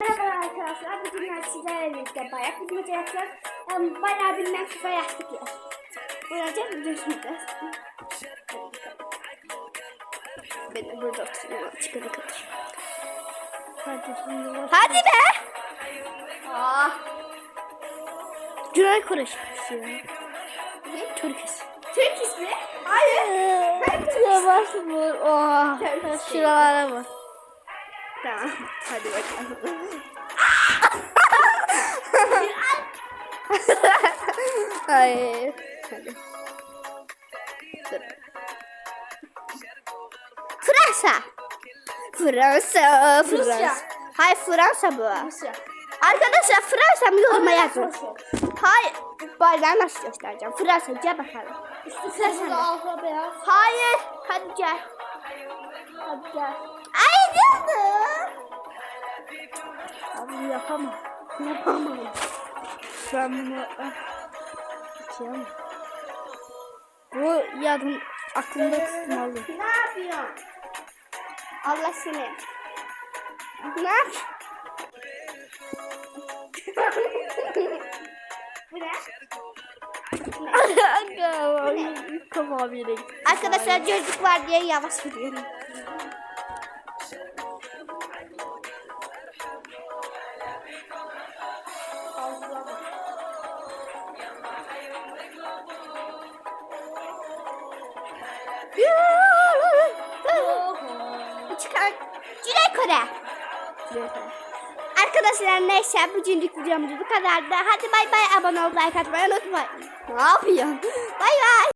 Merhaba arkadaşlar. Bugün sizlerle birlikte bayağı bir maça yapacağız. Um, bayağı bilmem kafa yaptık ya. Böylece videosundayız. Ben de burada oturuyorum. Çıkana kadar. Hadi şimdi. Hadi be! Aa. Kore şarkısı ya. Ne? Türküs. Türküs mü? Hayır. Yavaş vur. Oha. Şuralara bak. Tamam. Hadi bakalım. Hayır. Hadi. Dur. Fransa. Fransa. Fransa. Hayır Fransa bu. Arkadaşlar Fransa mı yoruma yazın. Hayır. Bayrağı nasıl göstereceğim? Fransa gel bakalım. Fransa beyaz. Hayır. Hadi gel. Hadi gel. Ay canım. Abi yapamam. Yapamam. Ben bunu ah, yapamam. Bu yarın aklımda tutmalı. Ne yapıyorsun? Allah seni. Ne yap? Arkadaşlar çocuk var diye yavaş gidiyorum. Çıkar. Güney Kore. Arkadaşlar neyse bugünlük videomuz bu kadardı. Hadi bay bay abone ol like atmayı unutmayın. Ne yapıyorsun? Bay bay.